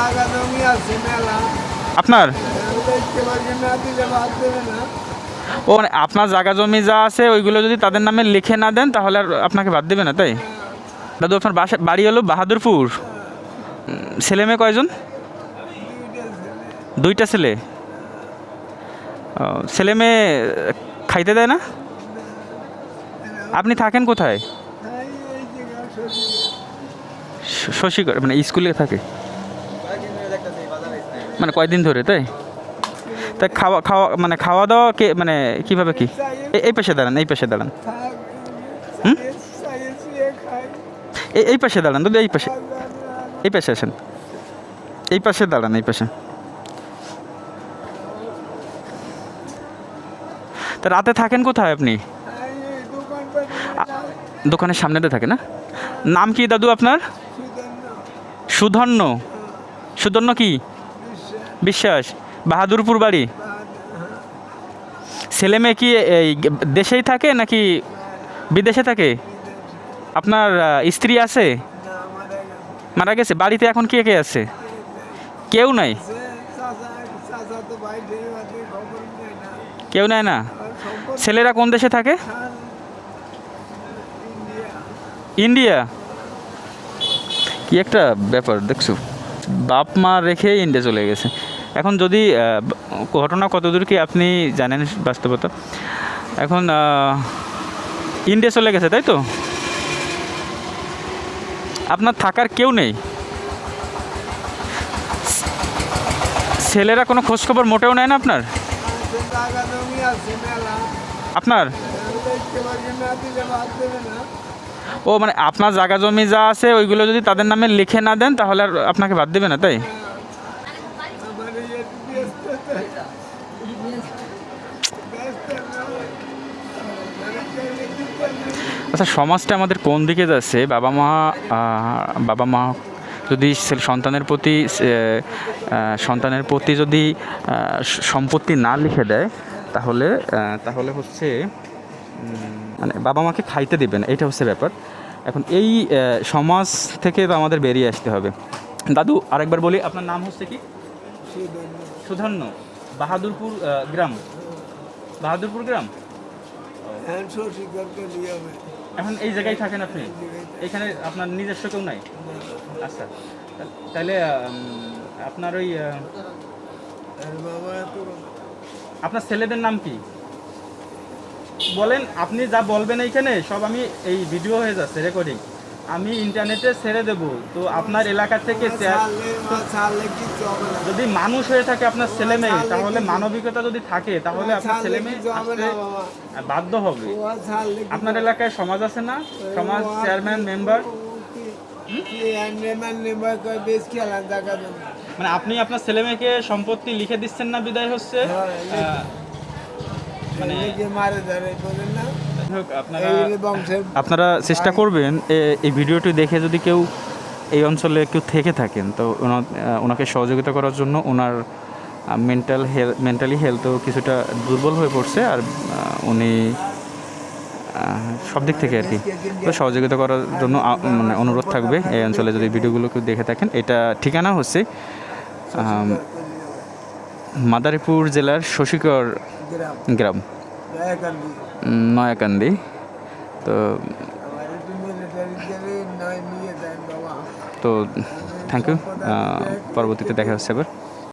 জায়গা জমি আছে মেলা। আপনার? ও মানে আপনার জায়গা জমি যা আছে ওইগুলো যদি তাদের নামে লিখে না দেন তাহলে আর আপনাকে বাদ দেবে না তাই? দাদু আপনার বাসা বাড়ি হলো বাহাদুরপুর। ছেলে মেয়ে কয়জন? দুইটা ছেলে। ছেলে মেয়ে খাইতে দেয় না? আপনি থাকেন কোথায়? শ- শশীগড় মানে স্কুলে থাকে। মানে কয়দিন ধরে, তাই? তাই খাওয়া খাওয়া মানে খাওয়া দাওয়া কে মানে কীভাবে কি? এই- পাশে দাঁড়ান, এই পাশে দাঁড়ান। হুম? এই পাশে দাঁড়ান, দাদু, এই পাশে। এই পাশে আসেন। এই পাশে দাঁড়ান, এই পাশে। তা রাতে থাকেন কোথায় আপনি? দোকানের সামনেতে থাকে না? নাম কি দাদু আপনার? সুধন্য। সুধন্য কি? বিশ্বাস। বাহাদুরপুর বাড়ি? ছেলে মেয়ে কি এই দেশেই থাকে নাকি বিদেশে থাকে? আপনার স্ত্রী আছে? মারা গেছে। বাড়িতে এখন কে কে আছে? কেউ নাই? কেউ নাই না? ছেলেরা কোন দেশে থাকে? ইন্ডিয়া। কি একটা ব্যাপার, দেখছ? বাপ, মা রেখে ইন্ডিয়া চলে গেছে। এখন যদি ঘটনা কতদূর কি আপনি জানেন বাস্তবতা? এখন ইন্ডিয়া চলে গেছে, তাই তো? আপনার থাকার কেউ নেই। ছেলেরা কোনো খোঁজখবর মোটেও নেয় না আপনার? আপনার? ও মানে আপনার জায়গা জমি যা আছে, ওইগুলো যদি তাদের নামে লিখে না দেন, তাহলে আর আপনাকে বাদ দেবে না, তাই। আচ্ছা সমাজটা আমাদের কোন দিকে যাচ্ছে বাবা মা বাবা মা যদি সন্তানের প্রতি সন্তানের প্রতি যদি সম্পত্তি না লিখে দেয়, তাহলে তাহলে হচ্ছে মানে বাবা মাকে খাইতে দেবেন এটা হচ্ছে ব্যাপার। এখন এই সমাজ থেকে তো আমাদের বেরিয়ে আসতে হবে। দাদু আরেকবার বলি আপনার নাম হচ্ছে কি? সুধন্য। বাহাদুরপুর গ্রাম। বাহাদুরপুর গ্রাম? হ্যাঁ। এখন এই জায়গায় থাকেন আপনি? এখানে আপনার নিজস্ব কেউ নাই? আচ্ছা। তাহলে আপনার ওই আপনার ছেলেদের নাম কি? বলেন আপনি যা বলবেন এইখানে সব আমি এই ভিডিও হয়ে যাচ্ছে রেকর্ডিং আমি ইন্টারনেটে ছেড়ে দেব। তো আপনার এলাকা থেকে না। যদি মানুষ হয়ে থাকে আপনার ছেলে মেয়ে তাহলে মানবিকতা যদি থাকে তাহলে আপনার ছেলে মেয়ে। বাধ্য হবে। আপনার এলাকায় সমাজ আছে না? সমাজ চেয়ারম্যান মেম্বার। মানে আপনি আপনার ছেলে মেয়েকে সম্পত্তি লিখে দিচ্ছেন না বিদায় হচ্ছে? হ্যাঁ, মানে আপনারা চেষ্টা করবেন এ- এই ভিডিওটি দেখে যদি কেউ এই অঞ্চলে কেউ থেকে থাকেন তো ওনা- ওনাকে সহযোগিতা করার জন্য ওনার মেন্টাল হেলথ মেন্টালি হেলথও কিছুটা দুর্বল হয়ে পড়ছে আর উনি সব দিক থেকে আর কি। তো সহযোগিতা করার জন্য মানে অনুরোধ থাকবে এই অঞ্চলে যদি ভিডিওগুলো কেউ দেখে থাকেন। এটা ঠিকানা হচ্ছে মাদারীপুর জেলার শশীকর গ্রাম নয়াকান্দি তো তো থ্যাংক ইউ পরবর্তীতে দেখা হচ্ছে এবার